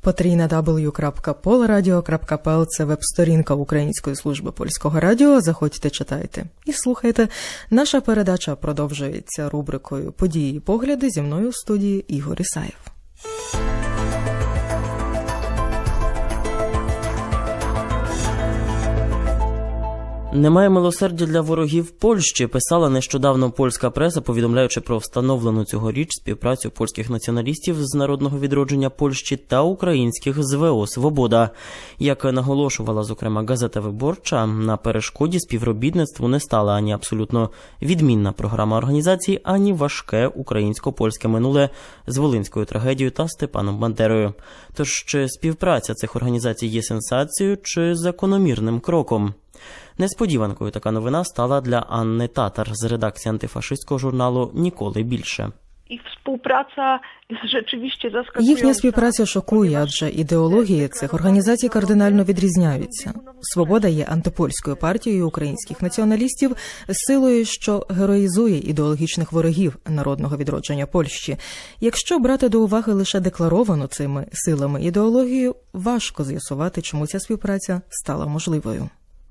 Потрійна w.polradio.pl – це веб-сторінка Української служби польського радіо. Заходьте, читайте і слухайте. Наша передача продовжується рубрикою Події і погляди зі мною в студії Ігор Ісаєв. Немає милосердя для ворогів Польщі. Писала нещодавно польська преса, повідомляючи про встановлену цьогоріч співпрацю польських націоналістів з народного відродження Польщі та українських ЗВО Свобода. Як наголошувала зокрема газета Виборча, на перешкоді співробітництву не стала ані абсолютно відмінна програма організації, ані важке українсько-польське минуле з волинською трагедією та Степаном Бандерою. Тож чи співпраця цих організацій є сенсацією чи закономірним кроком? Несподіванкою така новина стала для Анни Татар з редакції антифашистського журналу Ніколи більше. Їхня співпраця шокує, адже ідеології цих організацій кардинально відрізняються. Свобода є антипольською партією українських націоналістів з силою, що героїзує ідеологічних ворогів народного відродження Польщі. Якщо брати до уваги лише декларовану цими силами ідеологію, важко з'ясувати, чому ця співпраця стала можливою.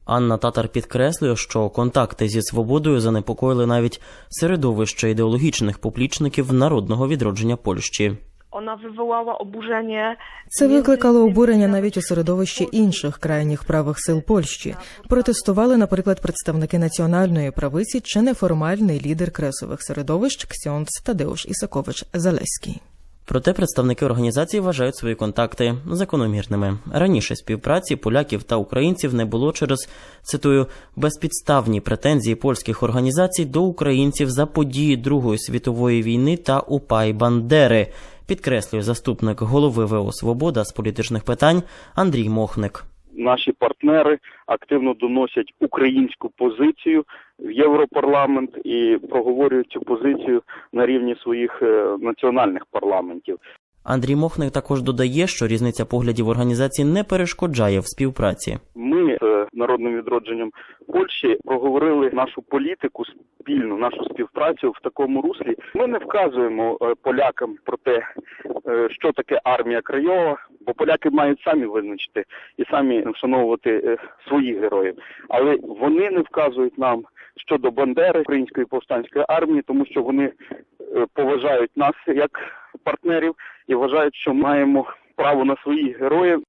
Анна Татар підкреслює, що контакти зі свободою занепокоїли навіть середовище ідеологічних поплічників народного відродження Польщі. Ona wywołała oburzenie. Це викликало обурення навіть у середовищі інших крайніх правих сил Польщі. Протестували, наприклад, представники національної правиці чи неформальний лідер кресових середовищ Ксьонц Тадеуш Ісакович Залеський. Проте представники організації вважають свої контакти закономірними. Раніше співпраці поляків та українців не було через цитую безпідставні претензії польських організацій до українців за події Другої світової війни та упай Бандери, підкреслює заступник голови ВО Свобода з політичних питань Андрій Мохник. Наші партнери активно доносять українську позицію в Європарламент і проговорюють цю позицію на рівні своїх е, національних парламентів. Андрій Мохник також додає, що різниця поглядів організації не перешкоджає в співпраці. Ми з народним відродженням Польщі проговорили нашу політику спільну, нашу співпрацю в такому руслі. Ми не вказуємо е, полякам про те, е, що таке армія Крайова, бо поляки мають самі визначити і самі вшановувати е, своїх героїв. Але вони не вказують нам щодо Бандери української повстанської армії, тому що вони поважають нас як партнерів і вважають, що маємо право на своїх героїв.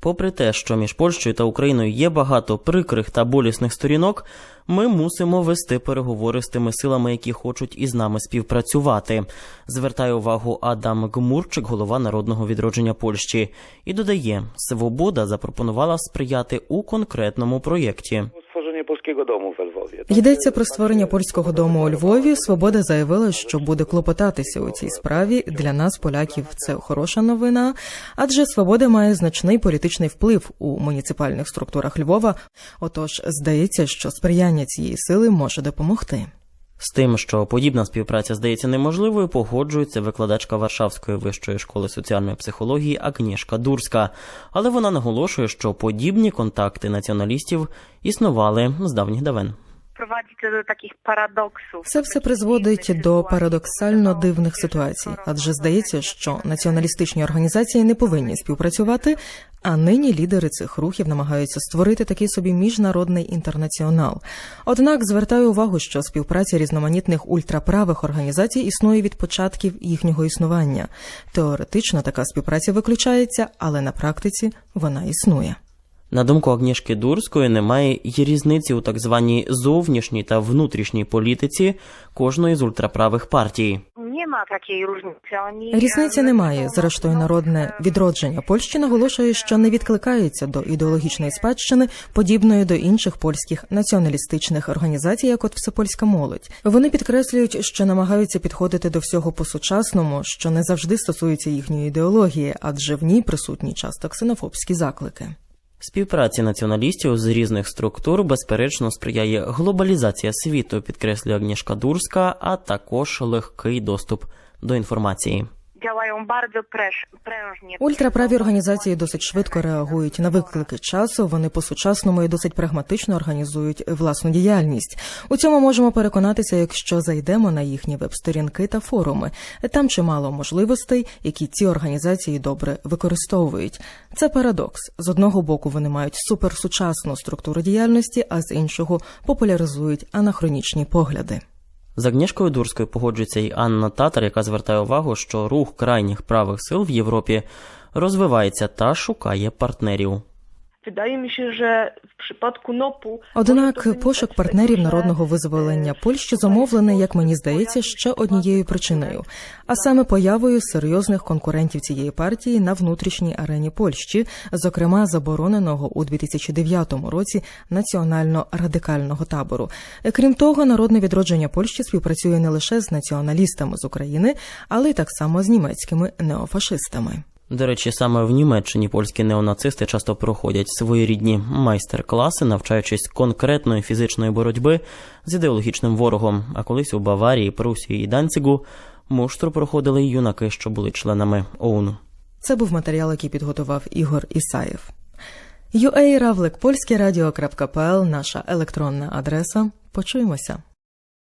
Попри те, що між Польщею та Україною є багато прикрих та болісних сторінок, ми мусимо вести переговори з тими силами, які хочуть із нами співпрацювати. Звертає увагу Адам Гмурчик, голова народного відродження Польщі, і додає, свобода запропонувала сприяти у конкретному проєкті. Polskiego domu we Lwowie. Йдеться про створення польського дому у Львові. Свобода заявила, що буде клопотатися у цій справі. Для нас, поляків, це хороша новина, адже свобода має значний політичний вплив у муніципальних структурах Львова. Отож, здається, що сприяння цієї сили може допомогти. З тим, що подібна співпраця здається неможливою, погоджується викладачка Варшавської вищої школи соціальної психології Агнішка Дурська. Але вона наголошує, що подібні контакти націоналістів існували з давніх давен. Prowadzi to do takich paradoksów. Це все призводить до парадоксально дивних ситуацій, адже здається, що націоналістичні організації не повинні співпрацювати, а нині лідери цих рухів намагаються створити такий собі міжнародний інтернаціонал. Однак звертаю увагу, що співпраця різноманітних ультраправих організацій існує від початків їхнього існування. Теоретично така співпраця виключається, але на практиці вона існує. На думку Агнішки Дурської, немає й різниці у так званій зовнішній та внутрішній політиці кожної з ультраправих партій. Різниці немає. Зрештою, народне відродження Польщі наголошує, що не відкликається до ідеологічної спадщини, подібної до інших польських націоналістичних організацій, як от всепольська молодь. Вони підкреслюють, що намагаються підходити до всього по-сучасному, що не завжди стосується їхньої ідеології, адже в ній присутні часто ксенофобські заклики. Співпраці націоналістів з різних структур безперечно сприяє глобалізація світу, підкреслює Агнішка Дурська, а також легкий доступ до інформації. Ультраправі організації досить швидко реагують на виклики часу. Вони по-сучасному і досить прагматично організують власну діяльність. У цьому можемо переконатися, якщо зайдемо на їхні веб-сторінки та форуми. Там чимало можливостей, які ці організації добре використовують. Це парадокс. З одного боку вони мають суперсучасну структуру діяльності, а з іншого популяризують анахронічні погляди. З Агнішкою Дурською погоджується і Анна Татар, яка звертає увагу, що рух крайніх правих сил в Європі розвивається та шукає партнерів. Wydaje mi się, że w przypadku NOP-u... Однак пошук партнерів народного визволення Польщі зумовлений, як мені здається, ще однією причиною, а саме появою серйозних конкурентів цієї партії на внутрішній арені Польщі, зокрема забороненого у 2009 році національно-радикального табору. Крім того, народне відродження Польщі співпрацює не лише з націоналістами з України, але й так само з німецькими неофашистами. До речі, саме в Німеччині польські неонацисти часто проходять своєрідні майстер-класи, навчаючись конкретної фізичної боротьби з ідеологічним ворогом. А колись у Баварії, Прусії і Данцігу муштру проходили юнаки, що були членами ОУН. Це був матеріал, який підготував Ігор Ісаєв. UA Равлик, польське радіо.пл, наша електронна адреса. Почуємося.